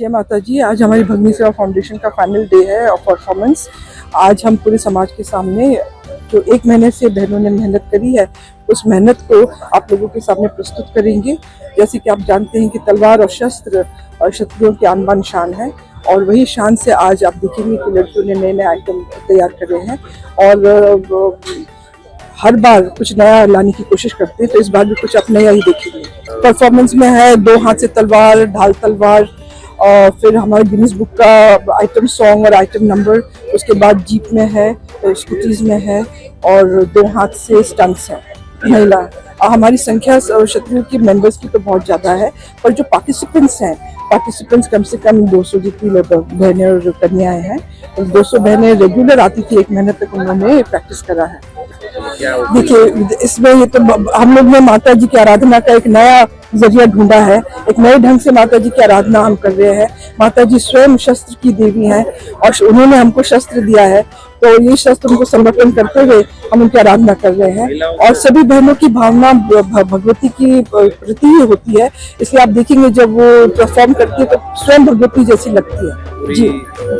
जय माता जी आज हमारी भगनी सेवा फाउंडेशन का फाइनल डे है और परफॉर्मेंस आज हम पूरे समाज के सामने जो एक महीने से बहनों ने मेहनत करी है, उस मेहनत को आप लोगों के सामने प्रस्तुत करेंगे। जैसे कि आप जानते हैं कि तलवार और शस्त्र और क्षत्रियों की आन बान शान है और वही शान से आज आप देखेंगे कि लड़कियों ने नए नए आइटम तैयार करे हैं और हर बार कुछ नया लाने की कोशिश करते हैं तो इस बार भी कुछ आप नया ही देखेंगे। परफॉर्मेंस में है, दो हाथ से तलवार, ढाल तलवार और फिर हमारे गिनीज बुक का आइटम सॉन्ग और आइटम नंबर उसके बाद जीप में है स्कूटीज में है और दो हाथ से स्टंट्स हैं। महिला हमारी संख्या शत्रु की मेंबर्स की तो बहुत ज़्यादा है, पर जो पार्टिसिपेंट्स हैं पार्टिसिपेंट्स कम से कम 200 जितनी लोग बहनें और कन्याएँ हैं तो 200 बहनें रेगुलर आती थी एक महीने तक उन्होंने प्रैक्टिस करा है। देखिए, इसमें ये तो हम लोग ने माता जी की आराधना का एक नया ज़रिया ढूंढा है। एक नए ढंग से माता जी की आराधना हम कर रहे हैं। माता जी स्वयं शस्त्र की देवी हैं और उन्होंने हमको शस्त्र दिया है। तो ये शस्त्र उनको समर्पण करते हुए हम उनकी आराधना कर रहे हैं। और सभी बहनों की भावना भगवती की प्रति ही होती है। इसलिए आप देखेंगे जब वो परफॉर्म करती है तो स्वयं भगवती जैसी लगती है। जी।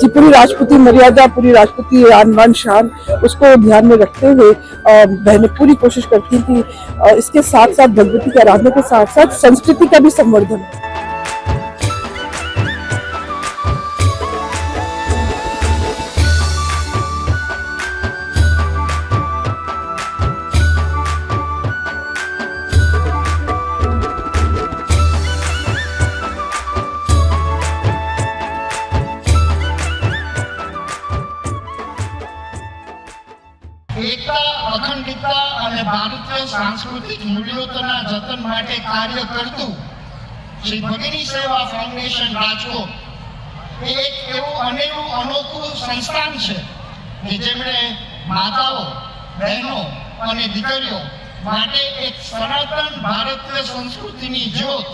जी, पूरी राजपूती मर्यादा, पूरी राजपूती आन बान शान, उसको ध्यान में रखते हुए बहनें पूरी कोशिश करती हैं कि इसके साथ साथ भगवती की आराधना के साथ साथ संस्कृति का भी संवर्धन અખંડિતતા અને ભારતીય સાંસ્કૃતિક મૂલ્યોના જતન માટે કાર્ય કરતું શ્રી ભગિની સેવા ફાઉન્ડેશન રાજકોટ એ એક એવું અનેરું અનોખું સંસ્થાન છે કે જેમણે માતાઓ, બહેનો અને દીકરીઓ માટે એક સનાતન ભારતીય સંસ્કૃતિની જ્યોત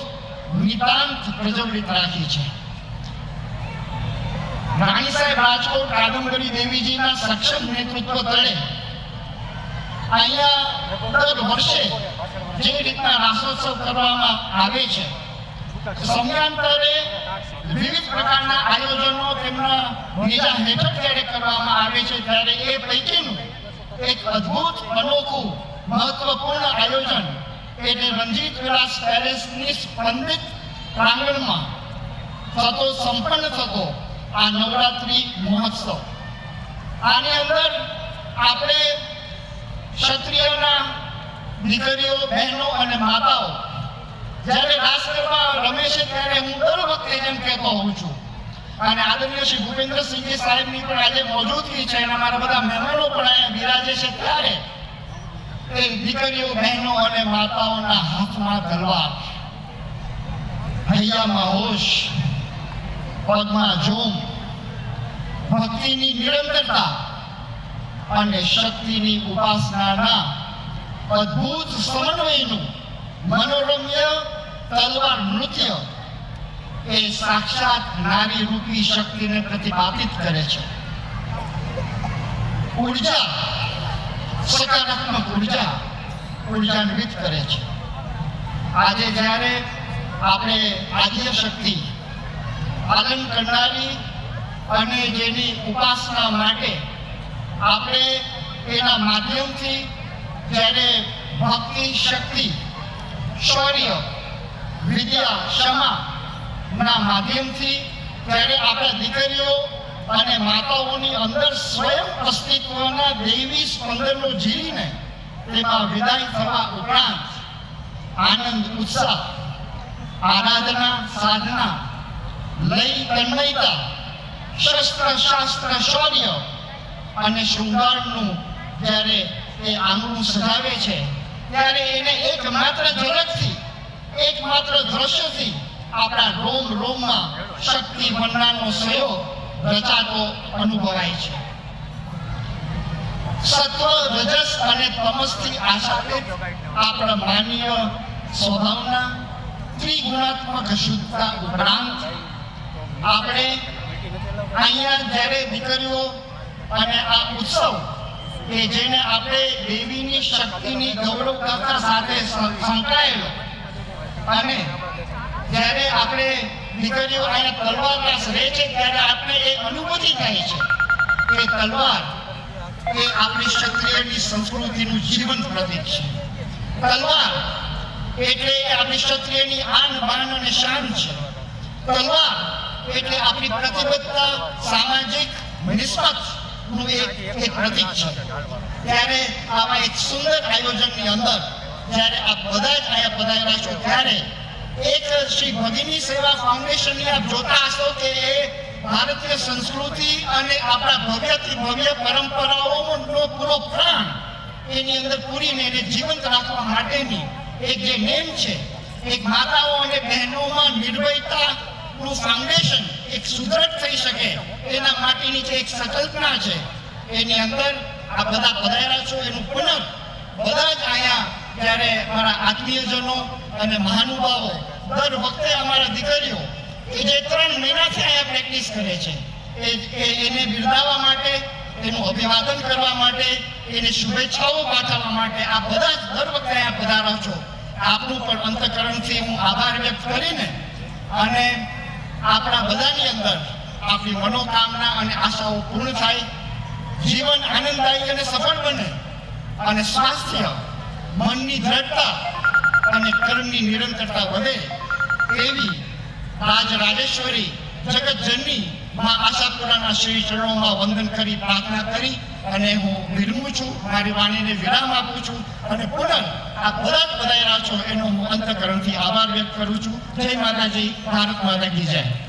નિતાંત પ્રજ્વલિત રાખી છે. રાણી સાહેબ રાજકોટ કાદંબરી દેવીજીના સક્ષમ નેતૃત્વ તળે અહીંયા દર વર્ષે જે રીતના રાસોત્સવ કરવામાં આવે છે. સમયાંતરે વિવિધ પ્રકારના આયોજનો તેમના હેઠળ જ્યારે કરવામાં આવે છે, ત્યારે એ પૈકીનું એક અદ્ભુત, અનોખું, મહત્વપૂર્ણ આયોજન એટલે રંજીત વિલાસ પેલેસની સ્પંદિત પ્રાંગણમાં થતો, સંપન્ન થતો આ નવરાત્રી મહોત્સવ. આની અંદર આપણે ક્ષત્રિયના દીકરીઓ, બહેનો અને માતાઓ, જ્યારે રાસ ગરબા રમે છે ત્યારે હું દર વખતે જેમ કહેતો હોઉં છું, અને આદરણીય શ્રી ભૂપેન્દ્રસિંહજી સાહેબની પણ આજે મોજૂદગી છે અને અમારા બધા મહેમાનો પણ અહીંયા બિરાજે છે ત્યારે એ દીકરીઓ, બહેનો અને માતાઓના હાથમાં તલવાર, હૈયામાં હોશ, પગમાં જોમ ભક્તિની નિરંતરતા અને શક્તિની ઉપાસનાના અદ્ભુત સમન્વયનું મનોરમ્ય તલવાર નૃત્ય એ સાક્ષાત નારી રૂપી શક્તિને પ્રતિપાદિત કરે છે. ઊર્જા, સકારાત્મક ઊર્જા ઉર્જાન્વિત કરે છે. આજે જ્યારે આપણે આદ્ય શક્તિ પાલન કરનારી અને જેની ઉપાસના માટે આપણે એના માધ્યમથી જ્યારે ભક્તિ શક્તિ, શૌર્ય, વિદ્યા, ક્ષમા ના માધ્યમથી જ્યારે આપણા દીકરીઓ અને માતાઓની અંદર સ્વયં અસ્તિત્વના દૈવી સ્પંદનો જીવીને તેમાં વિદાય થવા ઉપરાંત આનંદ, ઉત્સાહ, આરાધના, સાધના, લય, તન્મયતા, શસ્ત્ર, શાસ્ત્ર, શૌર્ય અને શૃંગારનું જ્યારે એ આંગણું સજાવે છે, ત્યારે એને એકમાત્ર ઝલકથી એકમાત્ર દ્રશ્યથી આપણા રોમ રોમમાં શક્તિ વંદનાનો સહયોગ રચાતો અનુભવાય છે. સત્વ રજસ અને તમસથી આશાદિત આપણા માનવીય સ્વભાવના ત્રિગુણાત્મક શુદ્ધતા ઉપરાંત આપણે અહીંયા જ્યારે દીકરીઓ અને આ ઉત્સવ કે જેને આપણે દેવીની શક્તિની ગૌરવ ગાથા સાથે સંકળાયેલો. અને જ્યારે આપણે દીકરીઓ અહીંયા તલવાર રાસ રહે છે, ત્યારે આપણે એ અનુભૂતિ થાય છે કે તલવાર એ આપણી ક્ષત્રિયની સંસ્કૃતિનું જીવન પ્રતીક છે. તલવાર એટલે આપણી ક્ષત્રિયની આન, બાન અને શાન છે. તલવાર એટલે આપણી પ્રતિબદ્ધતા, સામાજિક નિસ્બત નું એક એક ત્યારે આવા એક સુંદર આયોજનની અંદર જ્યારે આ બધા જ છો ત્યારે એક શ્રી ભગીની સેવા ફાઉન્ડેશનની આપ જોતા હશો કે ભારતીય સંસ્કૃતિ અને આપણા ભવ્યથી ભવ્ય પરંપરાઓનો પૂરો પ્રાણ એની અંદર પૂરીને એને જીવંત રાખવા માટેની એક જે નેમ છે, એક માતાઓ અને બહેનોમાં નિર્ભયતા નું ફાઉન્ડેશન એક સુદ્રઢ થઈ શકે. એના માટેની જે એક સંકલ્પના છે, એની અંદર આ બધા પધાર્યા છો. એનું પુનઃ બધા જ અહીંયા જ્યારે મારા આત્મીયજનો અને મહાનુભાવો દર વખતે અમારા દીકરીઓ કે જે ત્રણ મહિનાથી અહીંયા પ્રેક્ટિસ કરે છે એ- એને બિરદાવવા માટે, એનું અભિવાદન કરવા માટે, એને શુભેચ્છાઓ પાઠવવા માટે આ બધા જ દર વખતે અહીંયા પધારો છો. આપનું પણ અંતકરણથી હું આભાર વ્યક્ત કરીને અને આપણા બધાની અંદર આપણી મનોકામના અને આશાઓ પૂર્ણ થાય, જીવન આનંદદાયી અને સફળ બને અને સ્વાસ્થ્ય, મનની દ્રઢતા અને કર્મની નિરંતરતા વધે એવી રાજ રાજેશ્વરી જગતજનની માં આશાપુરાના શ્રી ચરણોમાં વંદન કરી, પ્રાર્થના કરી અને હું વિરમું છું, મારી વાણીને વિરામ આપું છું અને પુનઃ આ બધા બધાય પધાર્યા છો એનો હું અંતકરણથી આભાર વ્યક્ત કરું છું. જય માતાજી, ભારત માતા કી જય.